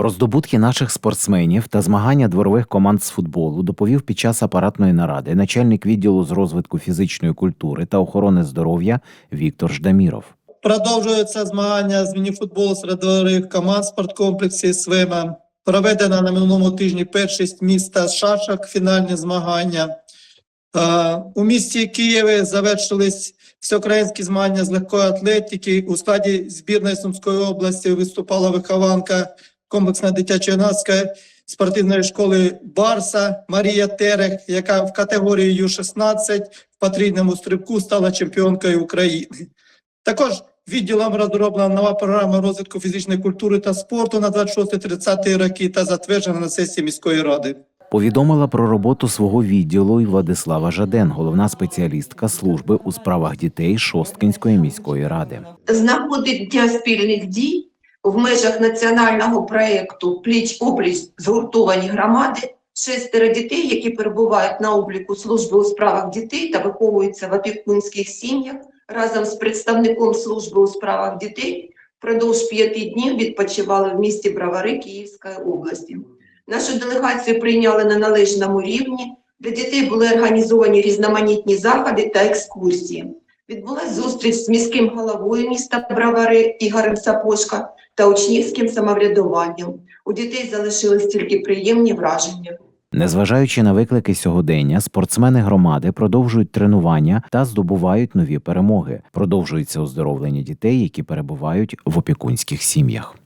Про здобутки наших спортсменів та змагання дворових команд з футболу доповів під час апаратної наради начальник відділу з розвитку фізичної культури та охорони здоров'я Віктор Ждаміров. Продовжуються змагання з мініфутболу серед дворових команд спорткомплексі «Свима». Проведено на минулому тижні першість міста шашок, фінальні змагання. Е, У місті Києві завершились всеукраїнські змагання з легкої атлетики. У складі збірної Сумської області виступала вихованка комплексної дитячо-юнацької спортивної школи Барса Марія Терех, яка в категорії Ю-16 в потрійному стрибку стала чемпіонкою України. Також відділом розроблена нова програма розвитку фізичної культури та спорту на 26-30 роки та затверджена на сесії міської ради. Повідомила про роботу свого відділу і Владислава Жаден, головна спеціалістка служби у справах дітей Шосткинської міської ради. знаходить для спільних дій в межах національного проєкту Пліч опліч згуртовані громади шестеро дітей, які перебувають на обліку служби у справах дітей та виховуються в опікунських сім'ях разом з представником служби у справах дітей впродовж п'яти днів відпочивали в місті Бравари Київської області. Нашу делегацію прийняли на належному рівні. Для дітей були організовані різноманітні заходи та екскурсії. Відбулась зустріч з міським головою міста Бравари Ігорем Сапошка та учнівським самоврядуванням. У дітей залишились тільки приємні враження. Незважаючи на виклики сьогодення, спортсмени громади продовжують тренування та здобувають нові перемоги. Продовжується оздоровлення дітей, які перебувають в опікунських сім'ях.